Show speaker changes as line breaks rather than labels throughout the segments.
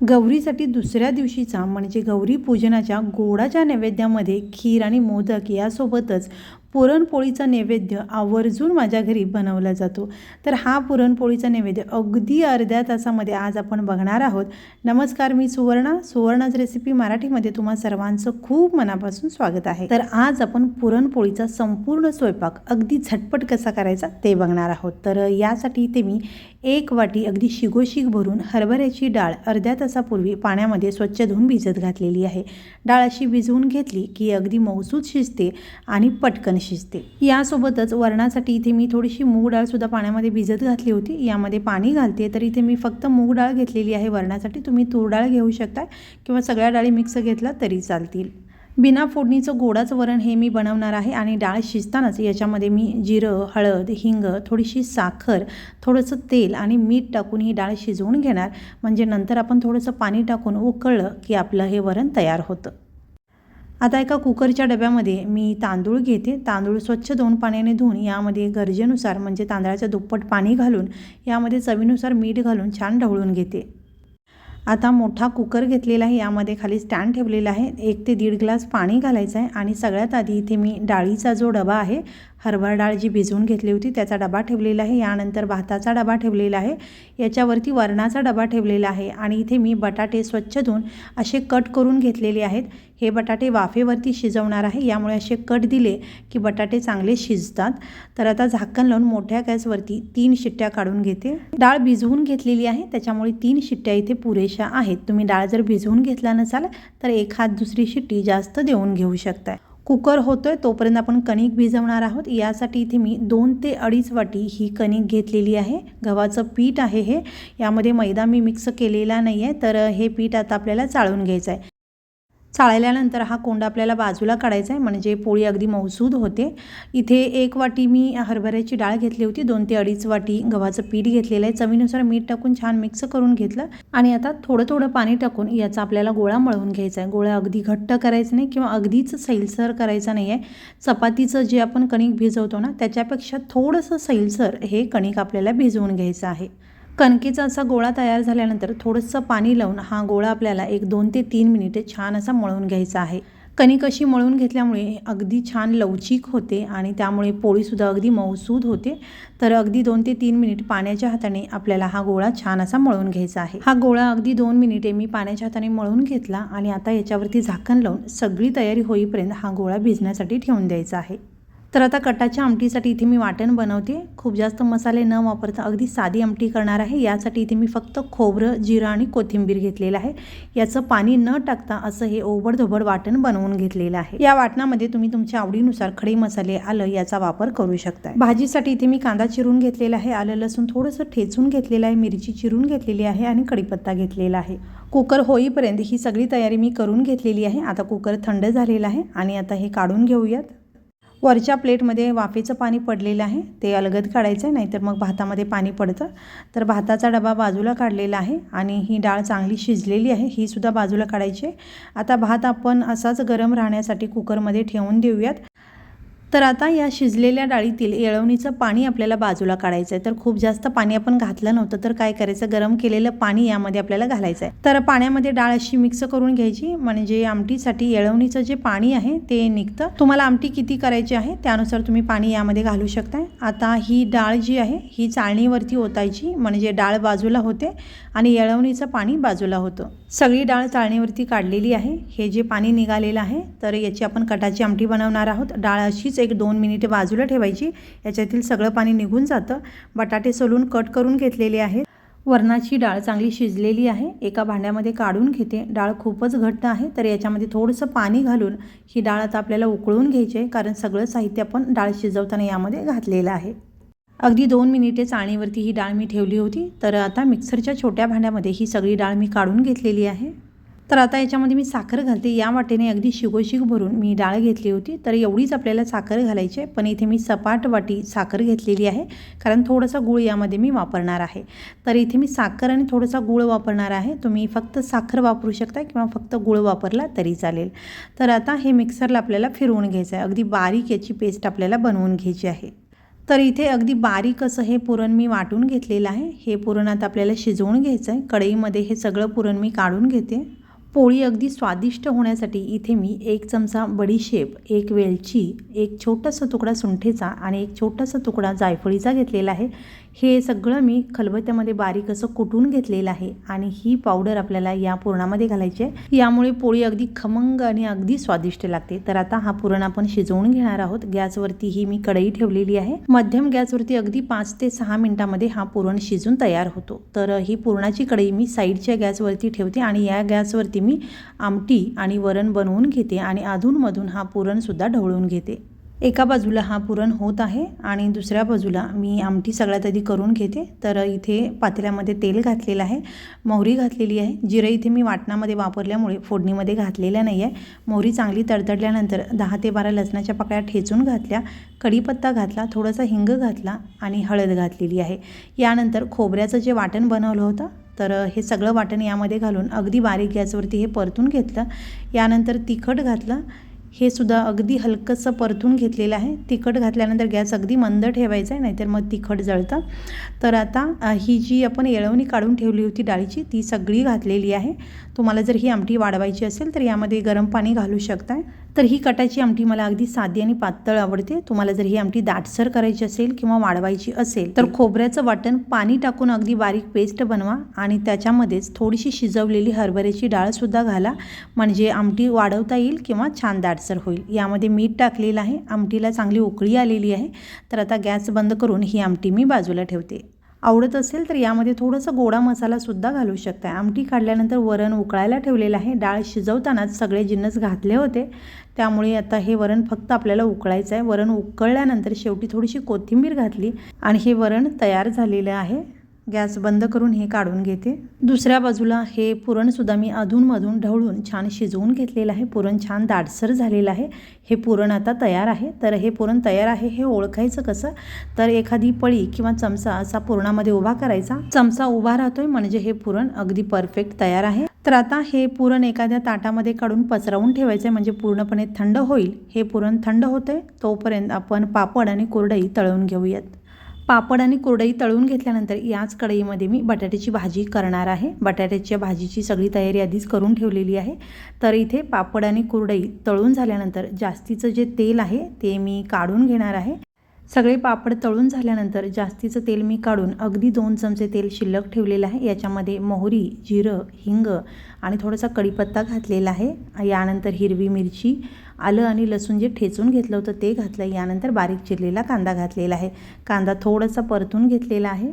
गौरीसाठी दुसऱ्या दिवशीचा म्हणजे गौरी पूजनाच्या गोडाच्या नैवेद्यामध्ये खीर आणि मोदक यासोबतच पुरणपोळीचा नैवेद्य आवर्जून माझ्या घरी बनवला जातो. तर हा पुरणपोळीचा नैवेद्य अगदी अर्ध्या तासामध्ये आज आपण बघणार आहोत. नमस्कार मी सुवर्णा. सुवर्णाच रेसिपी मराठीमध्ये तुम्हा सर्वांचं खूप मनापासून स्वागत आहे. तर आज आपण पुरणपोळीचा संपूर्ण स्वयंपाक अगदी झटपट कसा करायचा ते बघणार आहोत. तर यासाठी इथे मी एक वाटी अगदी शिगोशिग भरून हरभऱ्याची डाळ अर्ध्या तासापूर्वी पाण्यामध्ये स्वच्छ धुवून भिजत घातलेली आहे. डाळ अशी भिजवून घेतली की अगदी मौसूद शिजते आणि पटकन शिजते. यासोबतच वरणासाठी इथे मी थोडीशी मूग डाळसुद्धा पाण्यामध्ये भिजत घातली होती. यामध्ये पाणी घालते. तर इथे मी फक्त मूग डाळ घेतलेली आहे वरणासाठी. तुम्ही तूर डाळ घेऊ शकता किंवा सगळ्या डाळी मिक्स घेतला तरी चालतील. बिना फोडणीचं गोडाचं वरण हे मी बनवणार आहे आणि डाळ शिजतानाच याच्यामध्ये मी जिरं हळद हिंग थोडीशी साखर थोडंसं तेल आणि मीठ टाकून ही डाळ शिजवून घेणार. म्हणजे नंतर आपण थोडंसं पाणी टाकून उकळलं की आपलं हे वरण तयार होतं. आता एका कुकरच्या डब्यामध्ये मी तांदूळ घेते. तांदूळ स्वच्छ दोन पाण्याने धुवून यामध्ये गरजेनुसार म्हणजे तांदळाचं दुप्पट पाणी घालून यामध्ये चवीनुसार मीठ घालून छान ढवळून घेते. आता मोठा कुकर घेतलेला आहे. यामध्ये खाली स्टँड ठेवलेला आहे. एक ते दीड ग्लास पाणी घालायचं आहे. आणि सगळ्यात आधी इथे मी डाळीचा जो डबा आहे हरभरा डाळ जी भिजवून घेतली होती त्याचा डबा ठेवलेला आहे. यानंतर भाताचा डबा ठेवलेला आहे. याच्यावरती वरणाचा डबा ठेवलेला आहे आणि इथे मी बटाटे स्वच्छ धुवून असे कट करून घेतलेले आहेत. हे बटाटे वाफेवरती शिजवणार आहे. यामुळे असे कट दिले की बटाटे चांगले शिजतात. तर आता झाकण लावून मोठ्या गॅसवरती तीन शिट्ट्या काढून घेते. डाळ भिजवून घेतलेली आहे. त्याच्यामुळे तीन शिट्ट्या इथे पुरेशा आहेत. तुम्ही डाळ जर भिजवून घेतला नसाल तर एक हात दुसरी शिट्टी जास्त देऊन घेऊ शकताय. कुकर होतो आहे तोपर्यंत आपण कणिक भिजवणार आहोत. यासाठी इथे मी दोन ते अडीच वाटी ही कणिक घेतलेली आहे. गव्हाचं पीठ आहे हे. यामध्ये मैदा मी मिक्स केलेला नाही आहे तर हे पीठ आता आपल्याला चाळून घ्यायचं आहे चाळल्यानंतर हा कोंडा आपल्याला बाजूला काढायचा आहे. म्हणजे पोळी अगदी मौसूद होते. इथे एक वाटी मी हरभऱ्याची डाळ घेतली होती. दोन ते अडीच वाटी गव्हाचं पीठ घेतलेलं आहे. चवीनुसार मीठ टाकून छान मिक्स करून घेतलं. आणि आता थोडं थोडं पाणी टाकून याचा आपल्याला गोळा मळून घ्यायचा आहे. गोळा अगदी घट्ट करायचं नाही किंवा अगदीच सैलसर करायचा नाही आहे. चपातीचं जे आपण कणिक भिजवतो ना त्याच्यापेक्षा थोडंसं सैलसर हे कणिक आपल्याला भिजवून घ्यायचं आहे. कणकेचा असा गोळा तयार झाल्यानंतर थोडंसं पाणी लावून हा गोळा आपल्याला एक दोन ते तीन मिनिटे छान असा मळून घ्यायचा आहे. कणिक अशी मळून घेतल्यामुळे अगदी छान लवचिक होते आणि त्यामुळे पोळीसुद्धा अगदी मौसूद होते. तर अगदी दोन ते तीन मिनिट पाण्याच्या हाताने आपल्याला हा गोळा छान असा मळून घ्यायचा आहे. हा गोळा अगदी दोन मिनिटे मी पाण्याच्या हाताने मळून घेतला आणि आता याच्यावरती झाकण लावून सगळी तयारी होईपर्यंत हा गोळा भिजण्यासाठी ठेवून द्यायचा आहे. तर आता कटाच्या आमटीसाठी इथे मी वाटण बनवते. खूप जास्त मसाले न वापरता अगदी साधी आमटी करणार आहे. यासाठी इथे मी फक्त खोबरं जिरं आणि कोथिंबीर घेतलेलं आहे. याचं पाणी न टाकता असं हे ओबडधोबड वाटण बनवून घेतलेलं आहे. या वाटणामध्ये तुम्ही तुमच्या आवडीनुसार खडे मसाले आलं याचा वापर करू शकता भाजीसाठी इथे मी कांदा चिरून घेतलेला आहे. आलं लसूण थोडंसं ठेचून घेतलेलं आहे. मिरची चिरून घेतलेली आहे आणि कढीपत्ता घेतलेला आहे. कुकर होईपर्यंत ही सगळी तयारी मी करून घेतलेली आहे. आता कुकर थंड झालेला आहे आणि आता हे काढून घेऊयात. वरच्या प्लेटमध्ये वाफेचं पाणी पडलेलं आहे. ते अलगद काढायचं आहे नाहीतर मग भातामध्ये पाणी पडतं. तर भाताचा डबा बाजूला काढलेला आहे आणि ही डाळ चांगली शिजलेली आहे ही सुद्धा बाजूला काढायची आहे. आता भात आपण असाच गरम राहण्यासाठी कुकरमध्ये ठेवून देऊयात. तर आता या शिजलेल्या डाळीतील येळवणीचं पाणी आपल्याला बाजूला काढायचं आहे तर खूप जास्त पाणी आपण घातलं नव्हतं तर काय करायचं? गरम केलेलं पाणी यामध्ये आपल्याला घालायचं आहे तर पाण्यामध्ये डाळ अशी मिक्स करून घ्यायची म्हणजे आमटीसाठी येळवणीचं जे पाणी आहे ते निघतं. तुम्हाला आमटी किती करायची आहे त्यानुसार तुम्ही पाणी यामध्ये घालू शकताय. आता ही डाळ जी आहे ही चाळणीवरती ओतायची म्हणजे डाळ बाजूला होते आणि येळवणीचं पाणी बाजूला होतं. सगळी डाळ चाळणीवरती काढलेली आहे. हे जे पाणी निघालेलं आहे तर याची आपण कटाची आमटी बनवणार आहोत. डाळ अशीच एक दोन मिनिटे बाजूला ठेवायची. याच्यातील सगळं पाणी निघून जातं. बटाटे सोलून कट करून घेतलेले आहेत. वरणाची डाळ चांगली शिजलेली आहे. एका भांड्यामध्ये काढून घेते. डाळ खूपच घट्ट आहे तर याच्यामध्ये थोडंसं पाणी घालून ही डाळ आता आपल्याला उकळून घ्यायची आहे कारण सगळं साहित्य आपण डाळ शिजवताना यामध्ये घातलेलं आहे. अगदी दोन मिनिटे चाळणीवरती ही डाळ मी ठेवली होती. तर आता मिक्सरच्या छोट्या भांड्यामध्ये ही सगळी डाळ मी काढून घेतलेली आहे. तर आता याच्यामध्ये मी साखर घालते. या वाटेने अगदी शिगोशिग भरून मी डाळ घेतली होती. तर एवढीच आपल्याला साखर घालायची आहे. पण इथे मी सपाट वाटी साखर घेतलेली आहे. कारण थोडासा गूळ यामध्ये मी वापरणार आहे. तर इथे मी साखर आणि थोडासा गूळ वापरणार आहे. तुम्ही फक्त साखर वापरू शकता किंवा फक्त गूळ वापरला तरी चालेल. तर आता हे मिक्सरला आपल्याला फिरवून घ्यायचं आहे. अगदी बारीक याची पेस्ट आपल्याला बनवून घ्यायची आहे. तर इथे अगदी बारीक असं हे पुरण मी वाटून घेतलेलं आहे. हे पुरण आता आपल्याला शिजवून घ्यायचं आहे. कढईमध्ये हे सगळं पुरण मी काढून घेते. पोळी अगदी स्वादिष्ट होण्यासाठी इथे मी एक चमचा बडीशेप एक वेलची एक छोटासा तुकडा सुंठेचा आणि एक छोटासा तुकडा जायफळीचा घेतलेला आहे. हे सगळं मी खलबत्त्यामध्ये बारीक असं कुटून घेतलेलं आहे आणि ही पावडर आपल्याला या पुरणामध्ये घालायची आहे. यामुळे पोळी अगदी खमंग आणि अगदी स्वादिष्ट लागते. तर आता हा पुरण आपण शिजवून घेणार आहोत. गॅसवरती ही मी कढई ठेवलेली आहे. मध्यम गॅसवरती अगदी पाच ते सहा मिनिटामध्ये हा पुरण शिजून तयार होतो. तर ही पुरणाची कढई मी साईडच्या गॅसवरती ठेवते आणि या गॅसवरती मी आमटी आणि वरण बनवून घेते आणि अधूनमधून हा पुरणसुद्धा ढवळून घेते. एका बाजूला हा पुरण होत आहे आणि दुसऱ्या बाजूला मी आमटी सगळ्यात आधी करून घेते. तर इथे पातेल्यामध्ये तेल घातलेलं आहे. मोहरी घातलेली आहे. जिरं इथे मी वाटणामध्ये वापरल्यामुळे फोडणीमध्ये घातलेल्या नाही आहे. मोहरी चांगली तडतडल्यानंतर दहा ते बारा लसणाच्या पाकळ्या ठेचून घातल्या. कढीपत्ता घातला थोडासा हिंग घातला आणि हळद घातलेली आहे. यानंतर खोबऱ्याचं जे वाटण बनवलं होतं तर हे सगळं वाटण यामध्ये घालून अगदी बारीक गॅसवरती हे परतून घेतलं. यानंतर तिखट घातलं. हे सुद्धा अगदी हलकंसं परतून घेतलेलं आहे. तिखट घातल्यानंतर गॅस अगदी मंद ठेवायचा आहे नाहीतर मग तिखट जळतं. तर आता ही जी आपण येळवणी काढून ठेवली होती डाळीची ती सगळी घातलेली आहे. तुम्हाला जर ही आमटी वाढवायची असेल तर यामध्ये गरम पाणी घालू शकताय. तर ही कटाची आमटी मला अगदी साधी आणि पातळ आवडते. तुम्हाला जर ही आमटी दाटसर करायची असेल किंवा वाढवायची असेल तर खोबऱ्याचं वाटण पाणी टाकून अगदी बारीक पेस्ट बनवा आणि त्याच्यामध्येच थोडीशी शिजवलेली हरभऱ्याची डाळसुद्धा घाला. म्हणजे आमटी वाढवता येईल किंवा छान दाटसर होईल. यामध्ये मीठ टाकलेलं आहे. आमटीला चांगली उकळी आलेली आहे. तर आता गॅस बंद करून ही आमटी मी बाजूला ठेवते. आवडत असेल तर यामध्ये थोडंसं गोडा मसालासुद्धा घालू शकता आमटी काढल्यानंतर वरण उकळायला ठेवलेलं आहे. डाळ शिजवतानाच सगळे जिन्नस घातले होते. त्यामुळे आता हे वरण फक्त आपल्याला उकळायचं आहे. वरण उकळल्यानंतर शेवटी थोडीशी कोथिंबीर घातली आणि हे वरण तयार झालेलं आहे. गॅस बंद करून हे काढून घेते. दुसऱ्या बाजूला हे पुरणसुद्धा मी अधूनमधून ढवळून छान शिजवून घेतलेलं आहे. पुरण छान दाटसर झालेलं आहे. हे पुरण आता तयार आहे. तर हे पुरण तयार आहे हे ओळखायचं कसं? तर एखादी पळी किंवा चमचा असा पुरणामध्ये उभा करायचा. चमचा उभा राहतोय म्हणजे हे पुरण अगदी परफेक्ट तयार आहे. तर आता हे पुरण एखाद्या ताटामध्ये काढून पसरवून ठेवायचं आहे म्हणजे पूर्णपणे थंड होईल. हे पुरण थंड होते तोपर्यंत आपण पापड आणि कुरडई तळून घेऊयात. पापड आणि कुरडई तळून घेतल्यानंतर याच कढईमध्ये मी बटाट्याची भाजी करणार आहे. बटाट्याच्या भाजीची सगळी तयारी आधीच करून ठेवलेली आहे. तर इथे पापड आणि कुरडई तळून झाल्यानंतर जास्तीचं जे तेल आहे ते मी काढून घेणार आहे. सगळे पापड तळून झाल्यानंतर जास्तीचं तेल मी काढून अगदी दोन चमचे तेल शिल्लक ठेवलेलं आहे. याच्यामध्ये मोहरी जिरं हिंग आणि थोडासा कढीपत्ता घातलेला आहे. यानंतर हिरवी मिरची आलं आणि लसूण जे ठेचून घेतलं होतं ते घातलं. यानंतर बारीक चिरलेला कांदा घातलेला आहे. कांदा थोडासा परतून घेतलेला आहे.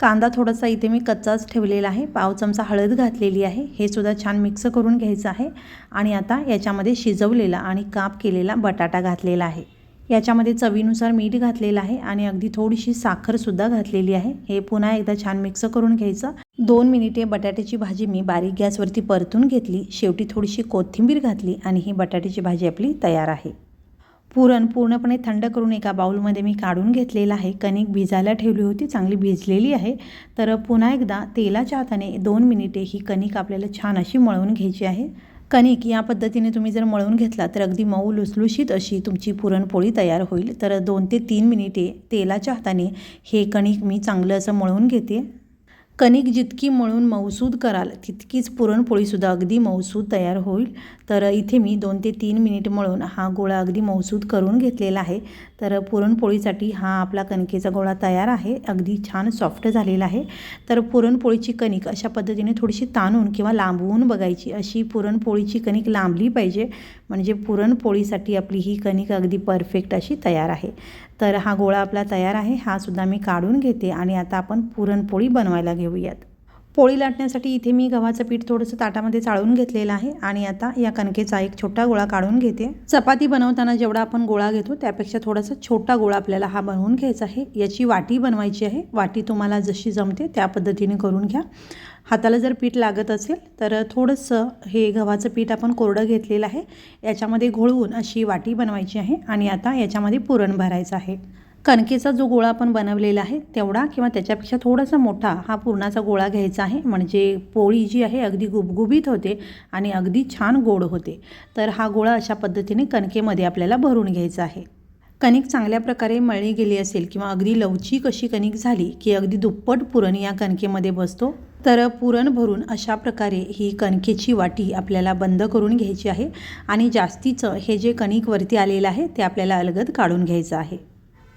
कांदा थोडासा इथे मी कच्चाच ठेवलेला आहे. पाव चमचा हळद घातलेली आहे. हे सुद्धा छान मिक्स करून घ्यायचं आहे. आणि आता याच्यामध्ये शिजवलेला आणि काप केलेला बटाटा घातलेला आहे. याच्यामध्ये चवीनुसार मीठ घातलेलं आहे आणि अगदी थोडीशी साखरसुद्धा घातलेली आहे. हे पुन्हा एकदा छान मिक्स करून घ्यायचं. दोन मिनिटे बटाट्याची भाजी मी बारीक गॅसवरती परतून घेतली. शेवटी थोडीशी कोथिंबीर घातली आणि ही बटाट्याची भाजी आपली तयार आहे. पुरण पूर्णपणे थंड करून एका बाउलमध्ये मी काढून घेतलेलं आहे. कणिक भिजायला ठेवली होती चांगली भिजलेली आहे. तर पुन्हा एकदा तेलाच्या हाताने दोन मिनिटे ही कणिक आपल्याला छान अशी मळून घ्यायची आहे. कणिक या पद्धतीने तुम्ही जर मळून घेतला तर अगदी मऊ लुसलुशीत अशी तुमची पुरणपोळी तयार होईल. तर दोन ते तीन मिनिटे तेलाच्या हाताने हे कणिक मी चांगलं असं मळून घेते. कणिक जितकी मळून मऊसूद कराल तितकीच पुरणपोळीसुद्धा अगदी मऊसूद तयार होईल. तर इथे मी दोन ते तीन मिनिट मळून हा गोळा अगदी मऊसूद करून घेतलेला आहे. तर पुरणपोळीसाठी हा आपला कणकेचा गोळा तयार आहे. अगदी छान सॉफ्ट झालेला आहे. तर पुरणपोळीची कणिक अशा पद्धतीने थोडीशी ताणून किंवा लांबवून बघायची. अशी पुरणपोळीची कणिक लांबली पाहिजे. म्हणजे पुरणपोळीसाठी आपली ही कणिक अगदी परफेक्ट अशी तयार आहे. तर हा गोळा आपला तयार आहे हा सुद्धा मी काढून घेते आणि आता आपण पुरणपोळी बनवायला घेऊयात. पोळी लाटण्यासाठी इथे मी गव्हाचं पीठ थोडंसं ताटामध्ये चाळून घेतलेलं आहे आणि आता या कणकेचा एक छोटा गोळा काढून घेते. चपाती बनवताना जेवढा आपण गोळा घेतो त्यापेक्षा थोडासा छोटा गोळा आपल्याला हा बनवून घ्यायचा आहे. याची वाटी बनवायची आहे. वाटी तुम्हाला जशी जमते त्या पद्धतीने करून घ्या. हाताला जर पीठ लागत असेल तर थोडंसं हे गव्हाचं पीठ आपण कोरडं घेतलेलं आहे. याच्यामध्ये घोळवून अशी वाटी बनवायची आहे आणि आता याच्यामध्ये पुरण भरायचं आहे. कणकेचा जो गोळा आपण बनवलेला आहे तेवढा किंवा त्याच्यापेक्षा थोडासा मोठा हा पुरणाचा गोळा घ्यायचा आहे. म्हणजे पोळी जी आहे अगदी गुबगुबीत होते आणि अगदी छान गोड होते. तर हा गोळा अशा पद्धतीने कणकेमध्ये आपल्याला भरून घ्यायचा आहे. कणिक चांगल्या प्रकारे मळली गेली असेल किंवा अगदी लवचिक अशी कणिक झाली की अगदी दुप्पट पुरण या कणकेमध्ये बसतो तर पुरण भरून अशा प्रकारे ही कणकेची वाटी आपल्याला बंद करून घ्यायची आहे आणि जास्तीचं हे जे कणिक वरती आलेलं आहे ते आपल्याला अलगद काढून घ्यायचं आहे.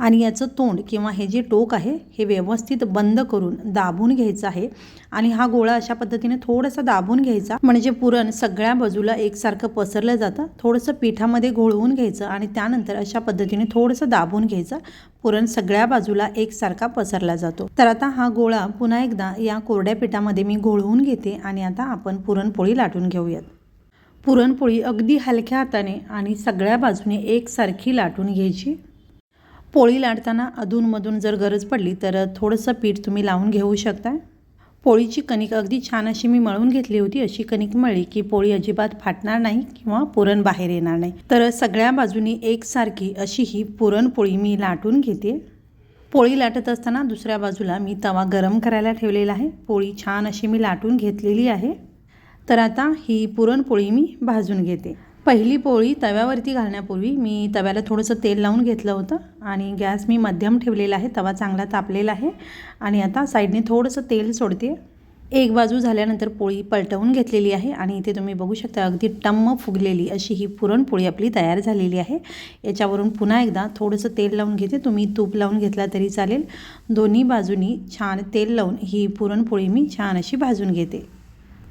आणि याचं तोंड किंवा हे जे टोक आहे हे व्यवस्थित बंद करून दाबून घ्यायचं आहे. आणि हा गोळा अशा पद्धतीने थोडासा दाबून घ्यायचा. म्हणजे पुरण सगळ्या बाजूला एकसारखं पसरलं जातं. थोडंसं पिठामध्ये घोळवून घ्यायचं आणि त्यानंतर अशा पद्धतीने थोडंसं दाबून घ्यायचं. पुरण सगळ्या बाजूला एकसारखा पसरला जातो. तर आता हा गोळा पुन्हा एकदा या कोरड्या पिठामध्ये मी घोळवून घेते आणि आता आपण पुरणपोळी लाटून घेऊयात. पुरणपोळी अगदी हलक्या हाताने आणि सगळ्या बाजूने एकसारखी लाटून घ्यायची. पोळी लाटताना अधूनमधून जर गरज पडली तर थोडंसं पीठ तुम्ही लावून घेऊ शकता. पोळीची कणिक अगदी छान अशी मी मळून घेतली होती. अशी कणिक मळली की पोळी अजिबात फाटणार नाही किंवा पुरण बाहेर येणार नाही. तर सगळ्या बाजूनी एकसारखी अशी ही पुरणपोळी मी लाटून घेते. पोळी लाटत असताना दुसऱ्या बाजूला मी तवा गरम करायला ठेवलेला आहे. पोळी छान अशी मी लाटून घेतलेली आहे. तर आता ही पुरणपोळी मी भाजून घेते. पहिली पोळी तव्यावरती घालण्यापूर्वी मी तव्याला थोडंसं तेल लावून घेतलं होतं आणि गॅस मी मध्यम ठेवलेला आहे. तवा चांगला तापलेला आहे. आणि आता साईडने थोडंसं तेल सोडते. एक बाजू झाल्यानंतर पोळी पलटवून घेतलेली आहे आणि इथे तुम्ही बघू शकता अगदी टम्म फुगलेली अशी ही पुरणपोळी आपली तयार झालेली आहे. याच्यावरून पुन्हा एकदा थोडंसं तेल लावून घेते. तुम्ही तूप लावून घेतला तरी चालेल. दोन्ही बाजूनी छान तेल लावून ही पुरणपोळी मी छान अशी भाजून घेते.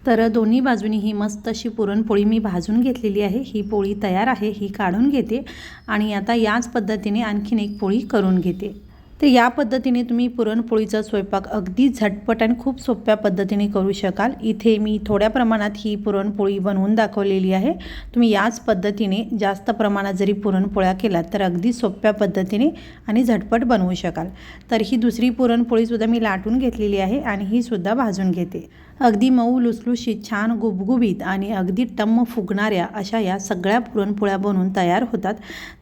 तर दोन्ही बाजूनी ही मस्त अशी पुरणपोळी मी भाजून घेतलेली आहे. ही पोळी तयार आहे ही काढून घेते आणि आता याच पद्धतीने आणखीन एक पोळी करून घेते. तर या पद्धतीने तुम्ही पुरणपोळीचा स्वयंपाक अगदी झटपट आणि खूप सोप्या पद्धतीने करू शकाल. इथे मी थोड्या प्रमाणात ही पुरणपोळी बनवून दाखवलेली आहे. तुम्ही याच पद्धतीने जास्त प्रमाणात जरी पुरणपोळ्या केलात तर अगदी सोप्या पद्धतीने आणि झटपट बनवू शकाल. तर ही दुसरी पुरणपोळीसुद्धा मी लाटून घेतलेली आहे आणि ही सुद्धा भाजून घेते. अगदी मऊ लुसलुशीत छान गुबगुबीत आणि अगदी टम्म फुगणाऱ्या अशा या सगळ्या पुरणपोळ्या बनवून तयार होतात.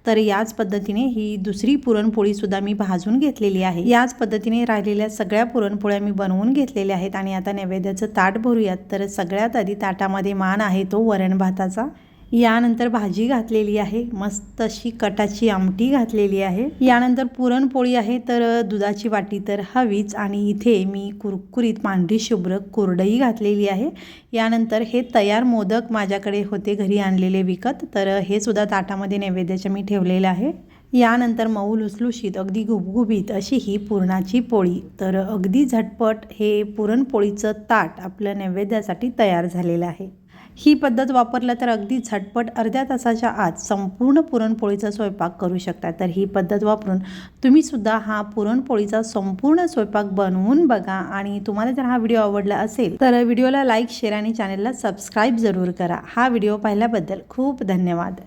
तर याच पद्धतीने ही दुसरी पुरणपोळीसुद्धा मी भाजून घेतलेली आहे. याच पद्धतीने राहिलेल्या सगळ्या पुरणपोळ्या मी बनवून घेतलेल्या आहेत आणि आता नैवेद्याचं ताट भरूयात. तर सगळ्यात आधी ताटामध्ये मान आहे तो वरण भाताचा. यानंतर भाजी घातलेली आहे. मस्त अशी कटाची आमटी घातलेली आहे. यानंतर पुरणपोळी आहे तर दुधाची वाटी तर हवीच. आणि इथे मी कुरकुरीत पांढरी शुभ्र कोरडई घातलेली आहे. यानंतर हे तयार मोदक माझ्याकडे होते घरी आणलेले विकत. तर हे सुद्धा ताटामध्ये नैवेद्याच्या मी ठेवलेलं आहे. यानंतर मऊ लुसलुशीत अगदी गुबगुबीत अशी ही पुरणाची पोळी. तर अगदी झटपट हे पुरणपोळीचं ताट आपल्या नैवेद्यासाठी तयार झालेलं आहे. ही पद्धत वापरलं तर अगदी झटपट अर्ध्या तासाच्या आत संपूर्ण पुरणपोळीचा स्वयंपाक करू शकता. तर ही पद्धत वापरून तुम्हीसुद्धा हा पुरणपोळीचा संपूर्ण स्वयंपाक बनवून बघा आणि तुम्हाला जर हा व्हिडिओ आवडला असेल तर व्हिडिओला लाईक शेअर आणि चॅनलला सबस्क्राईब जरूर करा. हा व्हिडिओ पाहिल्याबद्दल खूप धन्यवाद.